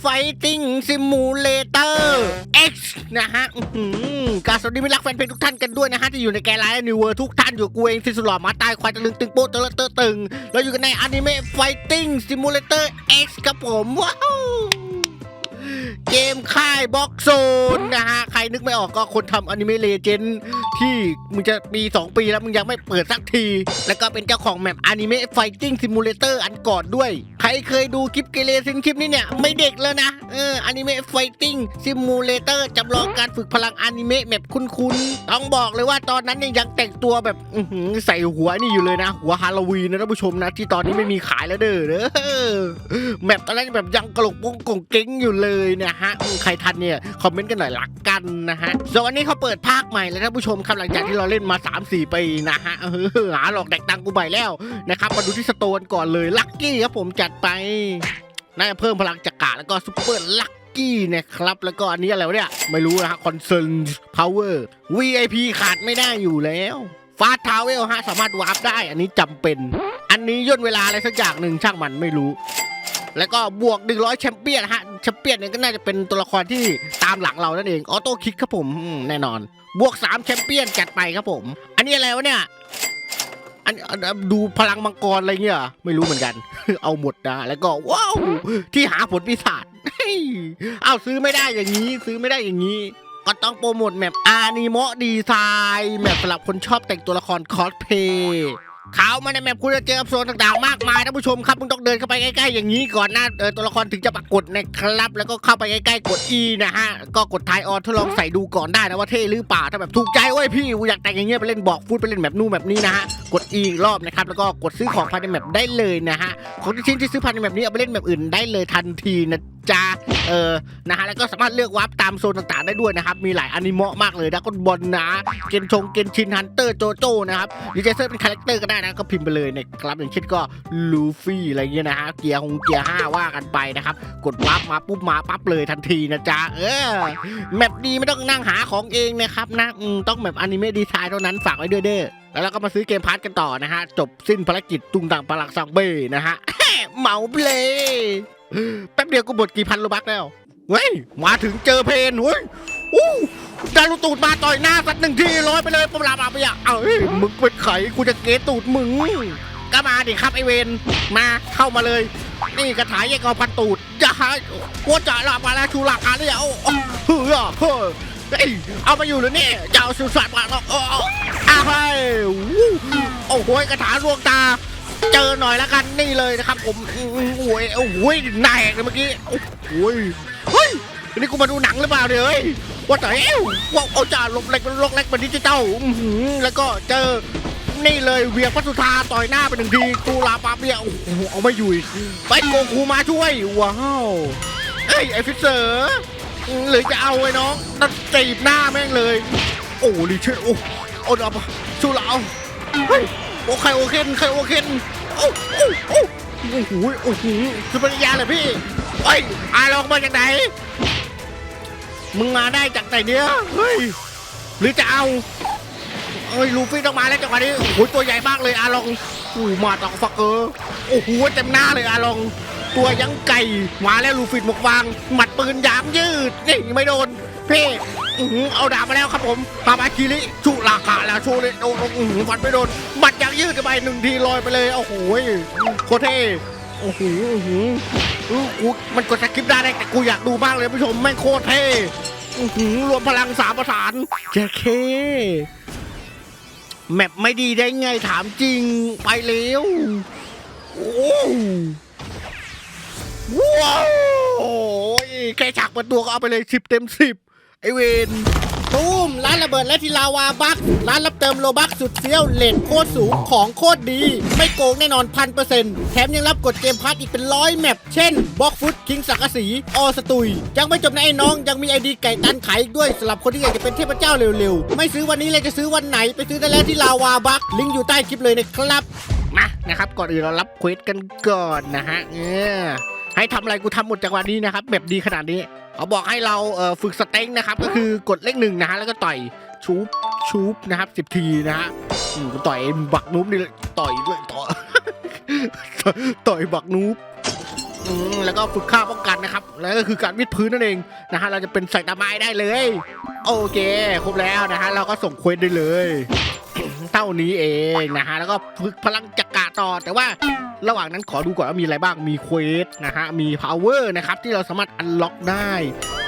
ไฟติ้งซิมูเลเตอร์ X นะฮะอื้อหือการสวัสดีมิรรักแฟนเพลงทุกท่านกันด้วยนะฮะ ที่อยู่ในแกลไลน์นิวเวอร์ทุกท่านอยู่กูเองที่สุดหล่อมาตายควายตะลึงตึงโป๊ะเตอะเตอะตึงเราอยู่กันในอนิเมะไฟติ้งซิมูเลเตอร์ X ครับผมว้าว เกมค่ายบ็อกโซนนะฮะ ใครนึกไม่ออกก็คนทำอนิเมะเลเจนด์ที่มึงจะปี2 ปีแล้วมึงยังไม่เปิดสักที แล้วก็เป็นเจ้าของแมปอนิเมะไฟติ้งซิมูเลเตอร์อันก่อนด้วย ใครเคยดูคลิปเกเรซินคลิปนี้เนี่ย ไม่เด็กแล้วนะ เอออนิเมะไฟติ้งซิมูเลเตอร์จำลองการฝึกพลังอนิเมะแบบคุ้นๆ ต้องบอกเลยว่าตอนนั้นเนี่ยยังแต่งตัวแบบใส่หัวนี่อยู่เลยนะ หัวฮาโลวีนนะท่านผู้ชมนะที่ตอนนี้ไม่มีขายแล้วเด้อเด้อแมปตอนแรกแบบยังกระโหลกโป้งกงเก้งอยู่เลยนะฮะใครทันเนี่ยคอมเมนต์กันหน่อยลักกันนะฮะส่วนวันนี้เขาเปิดภาคใหม่แล้วท่านผู้ชมครับหลังจากที่เราเล่นมา 3-4ปีนะฮะเออหาหลอกแดกตังกูใบแล้วนะครับมาดูที่สโตนก่อนเลยลัคกี้ครับผมจัดไปน่าจะเพิ่มพลังจักระแล้วก็ซุปเปอร์ลัคกี้นะครับ แล้วก็อันนี้อะไรวะเนี่ย ไม่รู้นะฮะคอนเซิร์นพาวเวอร์ VIP ขาดไม่ได้อยู่แล้วฟาสทาวเวลฮะสามารถวาร์ปได้ อันนี้จำเป็น อันนี้ย่นเวลาอะไรสักอย่างหนึ่งช่างมันไม่รู้ แล้วก็บวก 100 แชมเปี้ยนฮะ แชมเปี้ยนเนี่ยก็น่าจะเป็นตัวละครที่ตามหลังเรานั่นเอง ออโต้คิกครับผมแน่นอน บวก 3 แชมเปี้ยนจัดไปครับผม อันนี้อะไรวะเนี่ย อันดูพลังมังกรอะไรเงี้ย ไม่รู้เหมือนกัน เอาหมดนะ แล้วก็ว้าวที่หาผลปีศาจเฮ้ยเอาซื้อไม่ได้อย่างนี้ ซื้อไม่ได้อย่างนี้ก็ต้องโปรโมทแมปอานิโมดีไซน์แมปสำหรับคนชอบแต่งตัวละครคอสเพย์ เขามาในแมปคุณจะเจอโซนต่างๆมากมายท่านผู้ชมครับมึงต้องเดินเข้าไปใกล้ๆอย่างนี้ก่อนหน้าเออตัวละครถึงจะปรากฏนะครับ แล้วก็เข้าไปใกล้ๆกด E นะฮะก็กดทายออนทดลองใส่ดูก่อนได้นะว่าเท่หรือเปล่าถ้าแบบถูกใจเว้ยพี่กูอยากแต่งอย่างเงี้ยไปเล่นบอกฟูดไปเล่นแบบนู่นแบบนี้นะฮะกด E รอบนะครับแล้วก็กดซื้อของภายในแมปได้เลยนะฮะของที่ชิ้นที่ซื้อภายในแมปนี้เอาไปเล่นแบบอื่นได้เลยทันทีนะจ๊ะเออ นะฮะ แล้วก็สามารถเลือกวาร์ปตามโซนต่างๆได้ด้วยนะครับ มีหลายอนิเมะมากเลยนะก็บอลนะ เกนชง เกนชินฮันเตอร์ โจโจ้นะครับหรือจเซิร์เป็นคาแรคเตอร์ก็ได้นะก็พิมพ์ไปเลยนะครับอย่างเช่นก็ลูฟี่อะไรเงี้ยนะฮะเกียร์หงเกียร์ห้าว่ากันไปนะครับ กดวาร์ปมาปุ๊บมาปั๊บเลยทันทีนะจ๊ะเออแมปดีไม่ต้องนั่งหาของเองนะครับนะต้องแบบอนิเมะดีไซน์เท่านั้นฝากไว้ด้วยเด้อแล้วเราก็มาซื้อเกมพาร์ทกันต่อนะฮะ จบสิ้นภารกิจตุงตังปลักสังเบ้นะฮะเมาเพลย์แป๊บเดียวกูหมดกี่พันโลบักแล้ว เฮ้ยมาถึงเจอเพนเฮ้ยอู้ดารุตูดมาต่อยหน้าสักหนึ่งทีร้อยไปเลยปลาบาไปอะเอ้ยมึงเป็นไข่กูจะเกตตูดมึงก็มาดิครับไอเวนมาเข้ามาเลย นี่กระถายแยกเอาพันตูดจะหากูจะลามาแล้วชูหลักอะไรอะโอ้โอ้เฮ้ยเฮ้ยเอามาอยู่เลยนี่จะเอาสุสานมาหรอกโอ้โอ้อ้าวเฮ้ยโอ้โหกระถาลวงตา เจอหน่อยแล้วกันนี่เลยนะครับ ผมอื้อโอ้โหโอ้โหแหนกเลยเมื่อกี้โอ้โหเฮ้ยนี่กูมาดูหนังหรือเปล่าเนี่ยเฮ้ยว่าแต่เอ้วว่าเอาจ่าลบเล็กเป็นลกเล็กเป็นดิจิตอลอื้อหือแล้วก็เจอนี่เลยเวียงพัสุธาต่อยหน้าไปหนึ่งทีกูลาปาเปียโอ้โหเอาไม่อยู่ไปโกคูมาช่วยว้าวเอ้ยไอฟิเซอร์หรือจะเอาไอ้น้องนั่นจีบหน้าแม่งเลย โอ้ลิเชนโอ้โอ้เอาชูเราเฮ้ย โอเคโอเคนใครโอเคนโอ้โอ้โอ้โอ้โหโอ้โหสุปริยาเลยพี่เฮ้อาลองมาจากไหน มึงมาได้จากไหนเนี่ยเฮ้ยหรือจะเอาเอ้ยลูฟี่ต้องมาแล้วจังหวะนี้โอ้โหตัวใหญ่มากเลยอาลองโอ้มาตอกฟักเกอร์โอ้โหเต็มหน้าเลยอาลองตัวยังไก่มาแล้วลูฟี่หมกวางหมัดปืนยามยืดนี่ไม่โดนเพร์เอาดาบมาแล้วครับผมฮามาคิริชุลากะแล้วชว์เลยโดนอื้อหือฟันไม่โดนหมัดยา ยืดกันไปหนึ่งทีลอยไปเลยโอ้โหโคตรเท่โอ้โหอื้อหืออื้อกูมันกดสคริปต์ได้แต่กูอยากดูมากเลยผู้ชมแม่งโคตรเท่อื้อหือรวมพลังสามประสานเจ๊เคแมปไม่ดีได้ไงถามจริงไปเร็วโอ้ว้าวโอ้ยแค่ฉากเปิดตัวก็เอาไปเลยสิบเต็มสิบไอเวน ตูมร้านระเบิดและทีลาวาบักร้านรับเติมโลบักสุดเฟี้ยวเลทโคตรสูงของโคตรดี ไม่โกงแน่นอนพันเปอร์เซ็นต์แถมยังรับกดเกมพัทอีกเป็นร้อยแมปเช่นบล็อกฟุตคิงสักสีออสตุย ยังไม่จบนะไอ้น้องยังมีไอดีไก่ตันขายอีกด้วยสำหรับคนที่อยากจะเป็นเทพเจ้าเร็วๆ ไม่ซื้อวันนี้เลยจะซื้อวันไหนไปซื้อได้แล้วที่ลาวาบักลิงก์อยู่ใต้คลิปเลยนะครับมานะครับก่อนอื่นเรารับเควสกันก่อนนะฮะเออให้ทำอะไรกูทำหมดจังหวะนี้นะครับแบบดีขนาดนี้ เขาบอกให้เราเอ่อฝึกสเต็งนะครับ ก็คือกดเลขหนึ่งนะฮะแล้วก็ต่อยชูบชูบนะครับสิบทีนะฮะอืมกูต่อยบักนูบนี่เลยต่อยด้วยต่อยต่อยบักนูบอืมแล้วก็ฝึกค่าป้องกันนะครับ แล้วก็คือการวิดพื้นนั่นเองนะฮะเราจะเป็นใส่ตาไม้ได้เลย โอเค ครบแล้วนะฮะเราก็ส่งเควสได้เลย เท่านี้เองนะฮะ แล้วก็ฝึกพลังจักระต่อ แต่ว่าระหว่างนั้นขอดูก่อนว่ามีอะไรบ้าง มีเควสนะฮะ มี power นะครับที่เราสามารถอันล็อกได้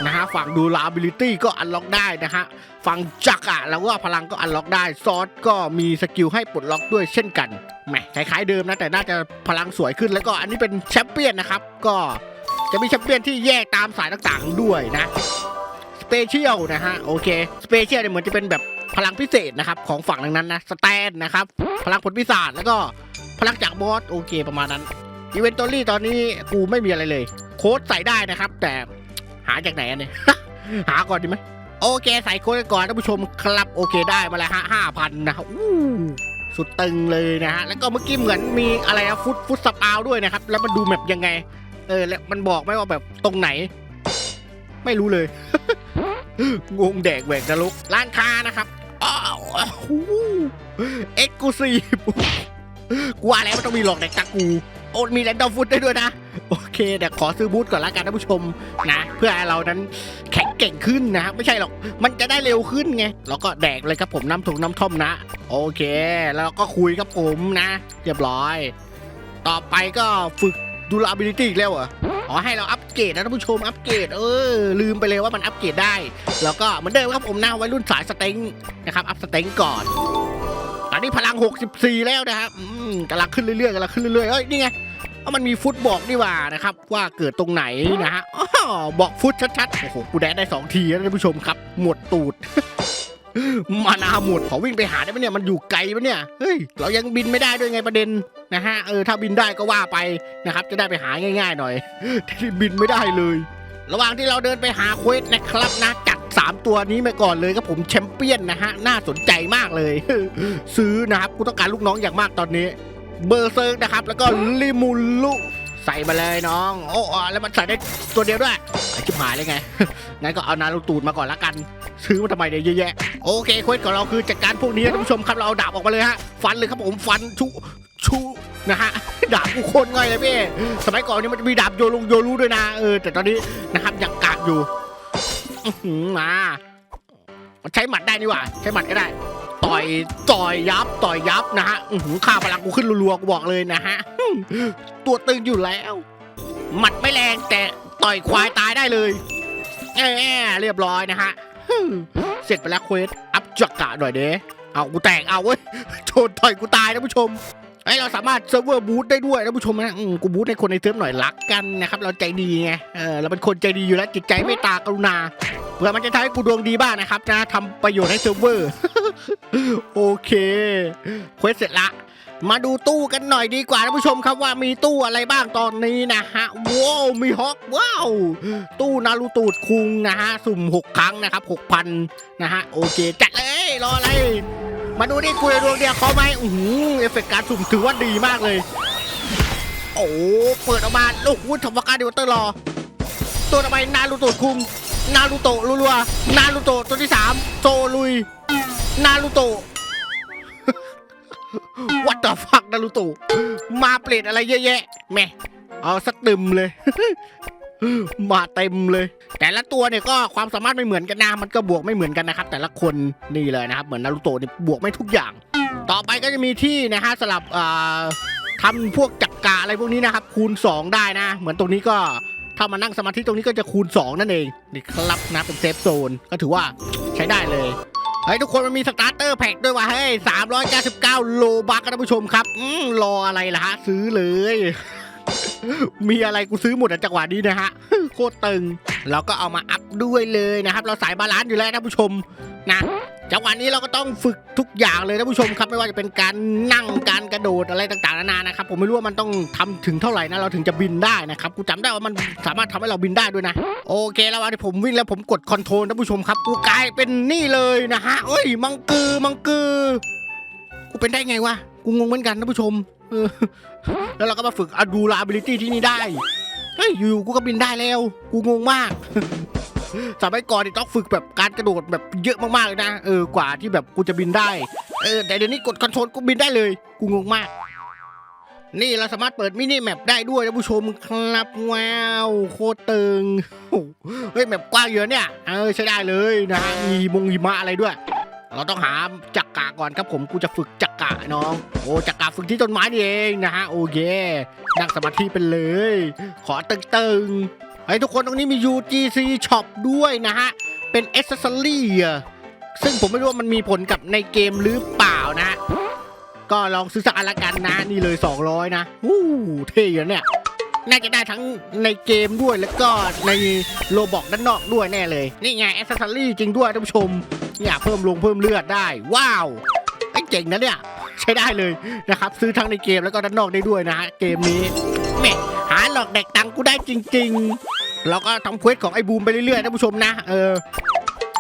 นะฮะ ฝั่งดู ability ก็อันล็อกได้นะฮะ ฝั่งจักระแล้วก็พลังก็อันล็อกได้ ซอสก็มีสกิลให้ปลดล็อกด้วยเช่นกัน แหมคล้ายๆเดิมนะแต่น่าจะพลังสวยขึ้น แล้วก็อันนี้เป็นแชมเปี้ยนนะครับ ก็จะมีแชมเปี้ยนที่แยกตามสายต่างๆด้วยนะ สเปเชียลนะฮะ โอเค สเปเชียลเนี่ยเหมือนจะเป็นแบบ พลังพิเศษนะครับของฝั่งนั้นนะสแตนนะครับ พลังผลพิศาจแล้วก็พลังจากบอสโอเคประมาณนั้นอีเวนตอรี่ตอนนี้กูไม่มีอะไรเลย โค้ดใส่ได้นะครับ แต่หาจากไหนอันเนี่ยหาก่อนดีไหมโอเค ใส่โค้ดก่อนท่านผู้ชมครับโอเคได้มาแล้วฮะห้าพันนะครับอู้สุดตึงเลยนะฮะแล้วก็เมื่อกี้เหมือนมีอะไรนะฟุตฟุตสปาวด้วยนะครับ แล้วมันดูแมปยังไง เออแล้วมันบอกไหมว่าแบบตรงไหน ไม่รู้เลยงงแดกแหวกนรกร้านค้านะครับาวเอ็กซ์คลูซีฟกูว่าแล้วมันต้องมีหลอกแดกตากู โอ้มีแรนดอมฟุตได้ด้วยนะ โอเคเดี๋ยวขอซื้อบูธก่อนละกันท่านผู้ชมนะ เพื่อให้เรานั้นแข็งเก่งขึ้นนะไม่ใช่หรอก มันจะได้เร็วขึ้นไง แล้วก็แดกเลยครับผมน้ำถุงน้ำท่อมนะ โอเค แล้วก็คุยกับผมนะ เรียบร้อย ต่อไปก็ฝึก ดู ability อีกแล้วเหรอ อ๋อ ให้เราอัปเกรดนะท่านผู้ชมอัปเกรดเออ ลืมไปเลยว่ามันอัปเกรดได้ แล้วก็เหมือนเดิมครับผมหน้าวัยรุ่นสายสเต็งนะครับ อัพสเต็งก่อน ตอนนี้พลัง 64 แล้วนะครับอืมกำลังขึ้นเรื่อยๆกำลังขึ้นเรื่อยๆเอ้ยนี่ไงเอามันมีฟุตบอกนี่ว่านะครับ ว่าเกิดตรงไหนนะฮะอ้อบอกฟุตชัดๆโอ้โหกูแดดได้สองทีแล้วท่านผู้ชมครับ หมดตูด มานาหมดขอวิ่งไปหาได้ไหมเนี่ยมันอยู่ไกลปะเนี่ยเฮ้ยเรายังบินไม่ได้ด้วยไงประเด็นนะฮะเออถ้าบินได้ก็ว่าไปนะครับ จะได้ไปหาง่าย ๆ หน่อยที่บินไม่ได้เลย ระหว่างที่เราเดินไปหาเควสนะครับนะจัด 3 ตัวนี้มาก่อนเลยครับผมแชมเปี้ยนนะฮะน่าสนใจมากเลย ซื้อนะครับกูต้องการลูกน้องอย่างมากตอนนี้ เบอร์เซิร์กนะครับ แล้วก็ลิมูลุใส่มาเลยน้อง โอ้แล้วมันใส่ได้ตัวเดียวด้วยไอชิบหายเลยไงงั้นก็เอานารูตูดมาก่อนละกัน ซื้อมาทำไมเนี่ยเยอะแยะโอเคเควสของเราคือจัดการพวกนี้นะท่านผู้ชมครับเราเอาดาบออกมาเลยฮะฟันเลยครับผมฟันชุชุนะฮะดาบกูโคนง่อยเลยพี่สมัยก่อนนี่มันจะมีดาบโยลุงโยรู้ด้วยนะเออแต่ตอนนี้นะครับยังกากอยู่อื้อหือมามันใช้หมัดได้นี่หว่า ใช้หมัดก็ได้ ต่อยต่อยยับต่อยยับนะฮะอื้อหือค่าพลังกูขึ้นรัวๆกูบอกเลยนะฮะตัวตึงอยู่แล้ว หมัดไม่แรงแต่ต่อยควายตายได้เลยแอะเรียบร้อยนะฮะ เสร็จไปแล้วเควสอัพจักกะหน่อยเด้เอากูแตกเอาเว้ยโชนต่อยกูตายนะผู้ชมเอ้ยเราสามารถเซิร์ฟเวอร์บูทได้ด้วยนะผู้ชมนะกูบูทให้คนในเซิร์ฟหน่อยรักกันนะครับ เราใจดีไงเออเราเป็นคนใจดีอยู่แล้วจิตใจไม่ตากรุณาเพื่อมันจะทำให้กูดวงดีบ้างนะครับนะทำประโยชน์ให้เซิร์ฟเวอร์โอเคเควสเสร็จละ มาดูตู้กันหน่อยดีกว่าท่านผู้ชมครับว่ามีตู้อะไรบ้างตอนนี้นะฮะว้าวมีฮอกว้าวตู้นารูตูดคุงนะฮะสุ่ม 6 ครั้งนะครับ6,000นะฮะโอเค จัดเลยรออะไร มาดูดิกูจะดวงเดียวเขาไหมอือหือเอฟเฟกต์การสุ่มถือว่าดีมากเลย โอ้เปิดออกมาลูกวุ้นทำวาการดิวเตอร์รอ ตัวต่อไปนารูโตะคุงนารูโตะรัวๆนารูโตะตัวที่สามโซลุย นารูโตะ วัดต่อฟักนารูโตะมาเปลี่ยนอะไรเยอะแยะแม่เอาสักตึมเลย มาเต็มเลย แต่ละตัวเนี่ยก็ความสามารถไม่เหมือนกันนะมันก็บวกไม่เหมือนกันนะครับ แต่ละคนนี่เลยนะครับ เหมือนนารูโตะเนี่ยบวกไม่ทุกอย่าง ต่อไปก็จะมีที่นะฮะสลับทำพวกจักกะอะไรพวกนี้นะครับ คูณ 2 ได้นะ เหมือนตรงนี้ก็ถ้ามานั่งสมาธิตรงนี้ก็จะคูณ 2 นั่นเองนี่ครับนะเป็นเซฟโซนก็ถือว่าใช้ได้เลย เฮ้ยทุกคนมันมีสตาร์เตอร์แพ็กด้วยว่ะเฮ้ย399โลบักนะท่านผู้ชมครับ อืมรออะไรล่ะฮะ ซื้อเลย มีอะไรกูซื้อหมดอะจังหวะนี้นะฮะ โคตรตึง เราก็เอามาอัพด้วยเลยนะครับ เราสายบาลานซ์อยู่แล้วนะผู้ชมนะจังหวะนี้เราก็ต้องฝึกทุกอย่างเลยนะผู้ชมครับไม่ว่าจะเป็นการนั่งการกระโดดอะไรต่างๆนานานะครับผมไม่รู้ว่ามันต้องทำถึงเท่าไหร่นะเราถึงจะบินได้นะครับกูจำได้ว่ามันสามารถทำให้เราบินได้ด้วยนะโอเคแล้ววันที่ผมวิ่งแล้วผมกดคอนโทรลนะผู้ชมครับกูกลายเป็นนี่เลยนะฮะเอ้ยมังกือมังกือกูเป็นได้ไงวะกูงงเหมือนกันนะผู้ชมแล้วเราก็มาฝึกอดูลาบิลิตี้ที่นี่ได้เฮ้ยอยู่ๆกูก็บินได้แล้ว กูงงมาก สมัยก่อนนี่ต้องฝึกแบบการกระโดดแบบเยอะมากๆเลยนะเออกว่าที่แบบกูจะบินได้เออแต่เดี๋ยวนี้กดคอนโทรลกูบินได้เลย กูงงมาก นี่เราสามารถเปิดมินิแมปได้ด้วยท่านผู้ชมครับว้าวโคตรตึงโอ้โหเฮ้ยแมปกว้างเยอะเนี่ยเออใช้ได้เลยนะฮะมีมงหิมะอะไรด้วย เราต้องหาจักกะก่อนครับผมกูจะฝึกจักกะน้องโอ้จักกะฝึกที่ต้นไม้นี่เองนะฮะโอเคนั่งสมาธิเป็นเลย ขอตึงๆ ไอ้ทุกคนตรงนี้มี UGC Shop ด้วยนะฮะ เป็น Accessory อะซึ่งผมไม่รู้ว่ามันมีผลกับในเกมหรือเปล่านะ ก็ลองซื้อสักอันละกันนะ นี่เลย 200 นะวู้เท่ยเนี่ย น่าจะได้ทั้งในเกมด้วยแล้วก็ในโลบอกด้านนอกด้วยแน่เลย นี่ไง Accessory จริงด้วยท่านผู้ชมเนี่ยเพิ่มลงเพิ่มเลือดได้ ว้าวไอ้เจ๋งนะเนี่ย ใช้ได้เลยนะครับ ซื้อทั้งในเกมแล้วก็ด้านนอกได้ด้วยนะฮะเกมนี้แม่ หาหลอกเด็กตังค์กูได้จริงๆแล้วก็ทำเควสของไอ้บูมไปเรื่อยๆท่านผู้ชมนะเออ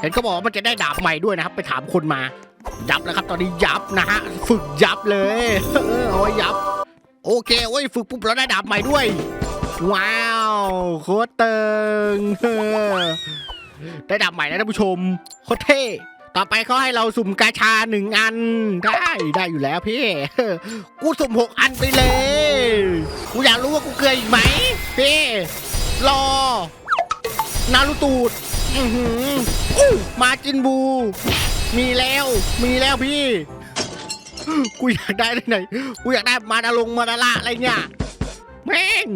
เห็นเขาบอกว่ามันจะได้ดาบใหม่ด้วยนะครับ ไปถามคนมา ยับแล้วครับตอนนี้ยับนะฮะฝึกยับเลยเออเอาไว้ยับ โอเคเว้ยฝึกปุ๊บเราได้ดาบใหม่ด้วย ว้าวโคตรเติงเออได้ดาบใหม่แล้วท่านผู้ชมโคตรเท่ต่อไปเขาให้เราสุ่มกาชาหนึ่งอัน ได้ได้อยู่แล้วพี่ กูสุ่มหกอันไปเลย กูอยากรู้ว่ากูเกลืออีกไหมพี่รอ นารูตูดอือหืออู้มาจินบู มีแล้ว มีแล้วพี่ กูอยากได้ที่ไหน กูอยากได้มาดาลงมาดาละอะไรเนี่ยแม่ง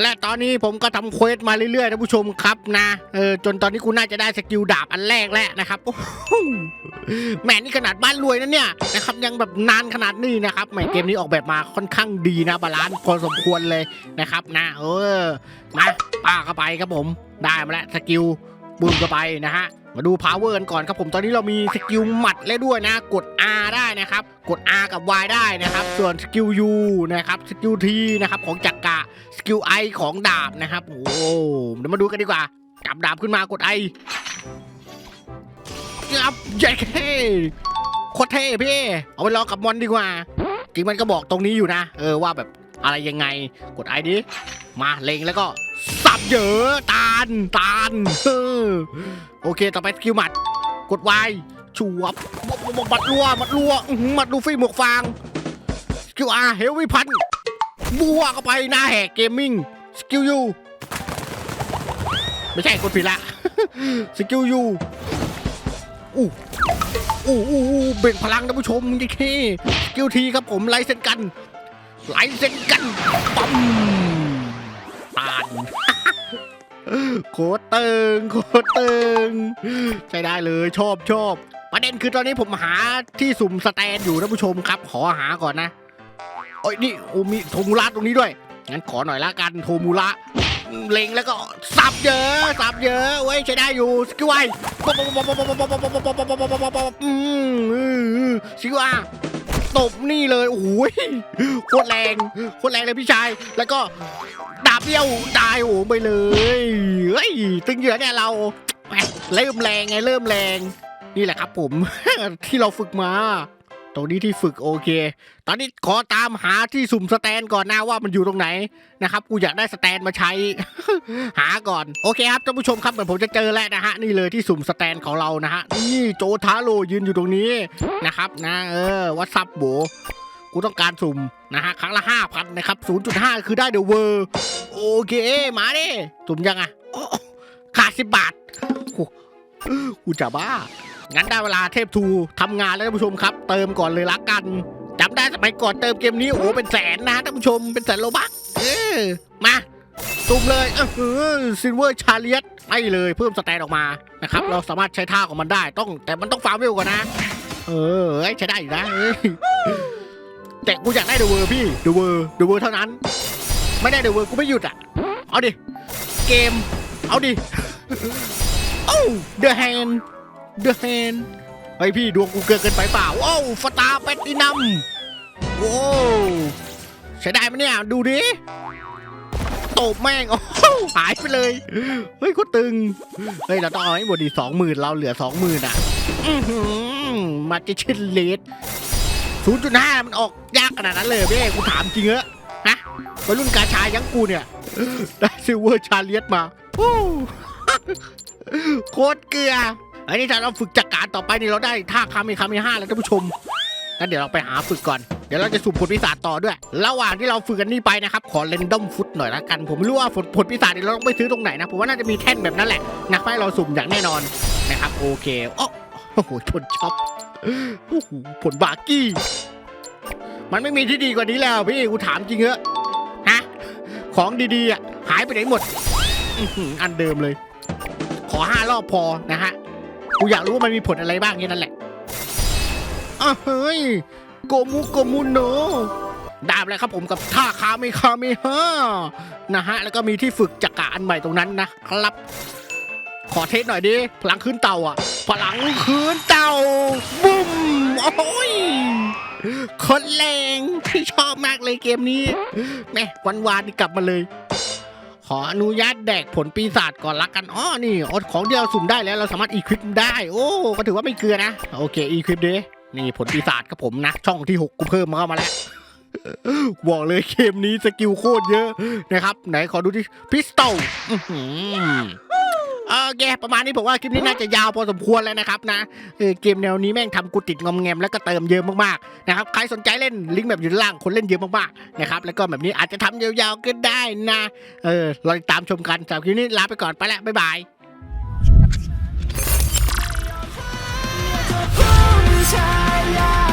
และตอนนี้ผมก็ทำเควสมาเรื่อยๆนะผู้ชมครับนะเออจนตอนนี้กูน่าจะได้สกิลดาบอันแรกแล้วนะครับโอ้โหแหมนี่ขนาดบ้านรวยนะเนี่ยนะครับยังแบบนานขนาดนี้นะครับแหมเกมนี้ออกแบบมาค่อนข้างดีนะบาลานซ์พอสมควรเลยนะครับนะเออมาป้าเข้าไปครับผมได้มาแล้วสกิลบึ้มเข้าไปนะฮะ มาดู power กันก่อนครับผมตอนนี้เรามีสกิลหมัดแล้วด้วยนะ กด R ได้นะครับ กด R กับ Y ได้นะครับ ส่วนสกิล U นะครับสกิล T นะครับของจักรกะสกิล I ของดาบนะครับโอ้เดี๋ยวมาดูกันดีกว่าจับดาบขึ้นมากด I ยับเย้โคตรเท่พี่ เอาไปลองกับมอนดีกว่า จริงมันก็บอกตรงนี้อยู่นะ เออว่าแบบอะไรยังไงกด I ดิมาเลงแล้วก็ สับเยอะตาลตาลโอเค ต่อไปสกิลหมัด กด Y ชูวับมัดรัวมัดรัวอื้อหือมัดลูฟี่หมวกฟางสกิล R เฮลวิพันบัวเข้าไปหน้าแหกเกมมิ่งสกิล U ไม่ใช่กดผิดละสกิล U อู้อู้อู้อู้เบ่งพลังท่านผู้ชมดิเคสกิลทีครับผมไลเซนกันไลเซนกันปั๊มตาน โคตรเติงโคตรเติงใช้ได้เลยชอบชอบประเด็นคือตอนนี้ผมหาที่สุ่มสแตนอยู่ท่านผู้ชมครับ ขอหาก่อนนะโอ้ยนี่โอมีโทมูระตรงนี้ด้วย งั้นขอหน่อยละกันโทมูระเล็งแล้วก็สับเยอะสับเยอะเว้ยใช้ได้อยู่สกิลไอสกิลอาตบนี่เลยโอ้โหโคตรแรงโคตรแรงเลยพี่ชายแล้วก็ ดาบเดียวตายโอ้โหไปเลยเฮ้ยตึงเหยื่อเนี่ยเราเริ่มแรงไงเริ่มแรง นี่แหละครับผม ที่เราฝึกมาตรงนี้ที่ฝึกโอเค ตอนนี้ขอตามหาที่สุ่มสแตนก่อนนะว่ามันอยู่ตรงไหนนะครับ กูอยากได้สแตนมาใช้ หาก่อน โอเคครับท่านผู้ชมครับเหมือนผมจะเจอแล้วนะฮะนี่เลยที่สุ่มสแตนของเรานะฮะนี่โจทาโร่ยืนอยู่ตรงนี้นะครับนะเออวัดซับโบ กูต้องการสุ่มนะฮะครั้งละห้าพันนะครับ0.5คือได้เดอะเวอร์โอเคมาดิสุ่มยังอะขาดสิบบาทโอ้กูจะบ้า งั้นได้เวลาเทพทูทำงานแล้วท่านผู้ชมครับ เติมก่อนเลยละกันจำได้สมัยก่อนเติมเกมนี้โอ้โหเป็นแสนนะท่านผู้ชมเป็นแสนโลบักเออมาตุ่มเลยเออซิลเวอร์ชาเลียตให้เลยเพิ่มสแตนออกมานะครับ เราสามารถใช้ท่าของมันได้ต้องแต่มันต้องฟาร์มเวลก่อนนะ เออเอ้ยใช้ได้อยู่นะ แต่กูอยากได้เดอะเวอร์พี่เดอะเวอร์เดอะเวอร์เท่านั้น ไม่ได้เดอะเวอร์กูไม่หยุดอะ เอาดิ เกม เอาดิโอ้เดอะแฮนเดอะแฮนเฮ้ยพี่ดวงกูเกินเกินไปเปล่าโอ้ฟตาแปตินัมโอ้ใช้ได้ไหมเนี่ย ดูดิตบแม่งโอ้หายไปเลย เฮ้ยโคตรตึง เฮ้ย เราต้องเอาให้หมดดีสองหมื่นเราเหลือสองหมื่นอะมาจิชินเลด ศูนย์จุดห้ามันออกยากขนาดนั้นเลยพี่กูถามจริงเหรอฮะวัยรุ่นกาชายังกูเนี่ย ได้ซิลเวอร์ชาเลียตมาโอ้โคตรเกลือ อันนี้ถ้าเราฝึกจากการต่อไปนี่เราได้ท่าคาเมคาเมห้าแล้วท่านผู้ชมงั้นเดี๋ยวเราไปหาฝึกก่อน เดี๋ยวเราจะสุ่มผลปีศาจต่อด้วย ระหว่างที่เราฝึกกันนี่ไปนะครับ ขอเรนดอมฟุตหน่อยละกัน ผมไม่รู้ว่าผลผลปีศาจเนี่ยเราต้องไปซื้อตรงไหนนะ ผมว่าน่าจะมีแท่นแบบนั้นแหละนะให้เราสุ่มอย่างแน่นอนนะครับ โอเคโอ้ โอ้โหผลช็อปโอ้โหผลบาร์กี้ มันไม่มีที่ดีกว่านี้แล้วพี่กูถามจริงเหอะฮะของดีๆอะหายไปไหนหมดอันเดิมเลย ขอห้ารอบพอนะฮะกูอยากรู้ว่ามันมีผลอะไรบ้างแค่นั้นแหละอ้าเฮ้ยโกมุโกมุโนดาบเลยครับผมกับท่าคาเมคาเมฮานะฮะ แล้วก็มีที่ฝึกจักระอันใหม่ตรงนั้นนะครับ ขอเทสหน่อยดิพลังคืนเต่าอะ พลังคืนเต่าบุ้มโอ้ยคนแรงที่ชอบมากเลยเกมนี้แม่วันวานนี่กลับมาเลย ขออนุญาตแดกผลปีศาจก่อนละกันอ๋อนี่อาของที่เราสุ่มได้แล้วเราสามารถอีควิปได้ โอ้ก็ถือว่าไม่เกลือนะ โอเคอีควิปเด้นี่ผลปีศาจครับผมนะ ช่องที่ 6 กูเพิ่มมาเข้ามาแล้วบอกเลยเกมนี้สกิลโคตรเยอะนะครับ ไหนขอดูที่พิสตอล โอเคประมาณนี้ผมว่าคลิปนี้น่าจะยาวพอสมควรแล้วนะครับนะเออเกมแนวนี้แม่งทำกูติดงอมแงมแล้วก็เติมเยอะมากๆนะครับใครสนใจเล่นลิงก์แบบอยู่ด้านล่างคนเล่นเยอะมากๆนะครับแล้วก็แบบนี้อาจจะทำยาวๆก็ได้นะเออเราติดตามชมกันสำหรับคลิปนี้ลาไปก่อนไปแล้วบ๊ายบายพุ่งชา